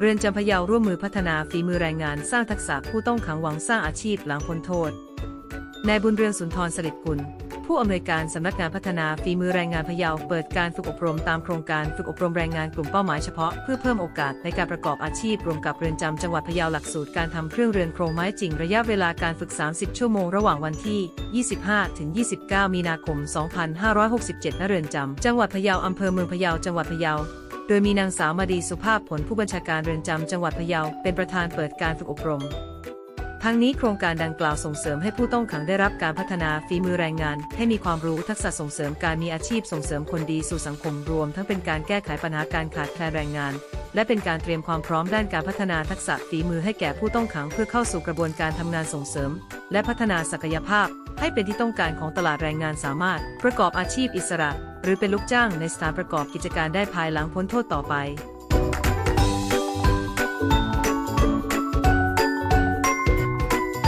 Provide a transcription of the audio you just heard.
เรือนจำพะเยาร่วมมือพัฒนาฝีมือแรงงานสร้างทักษะผู้ต้องขังหวังสร้างอาชีพหลังพ้นโทษ นายบุญเรืองสุนทรสลิดกุล ผู้อำนวยการสำนักงานพัฒนาฝีมือแรงงานพะเยาเปิดการฝึกอบรมตามโครงการฝึกอบรมแรงงานกลุ่มเป้าหมายเฉพาะเพื่อเพิ่มโอกาสในการประกอบอาชีพรวมกับเรือนจำจังหวัดพะเยาหลักสูตรการทำเครื่องเรือนโครงไม้จริงระยะเวลาการฝึก 30 ชั่วโมงระหว่างวันที่ 25ถึง29 มีนาคม 2567ณเรือนจำจังหวัดพะเยาอำเภอเมืองพะเยาจังหวัดพะเยา โดยมีนางสาวมาดีสุภาพผลผู้บัญชาการเรือนจำจังหวัดพะเยาเป็นประธานเปิดการฝึกอบรม ทั้งนี้โครงการดังกล่าวส่งเสริมให้ผู้ต้องขังได้รับการพัฒนาฝีมือแรงงาน ให้มีความรู้ทักษะส่งเสริมการมีอาชีพส่งเสริมคนดีสู่สังคมรวม ทั้งเป็นการแก้ไขปัญหาการขาดแคลนแรงงาน และเป็นการเตรียมความพร้อมด้านการพัฒนาทักษะฝีมือให้แก่ผู้ต้องขังเพื่อเข้าสู่กระบวนการทำงานส่งเสริม และพัฒนาศักยภาพ ให้เป็นที่ต้องการของตลาดแรงงานสามารถ ประกอบอาชีพอิสระ หรือเป็นลูกจ้างในสถานประกอบกิจการได้ภายหลังพ้นโทษต่อไป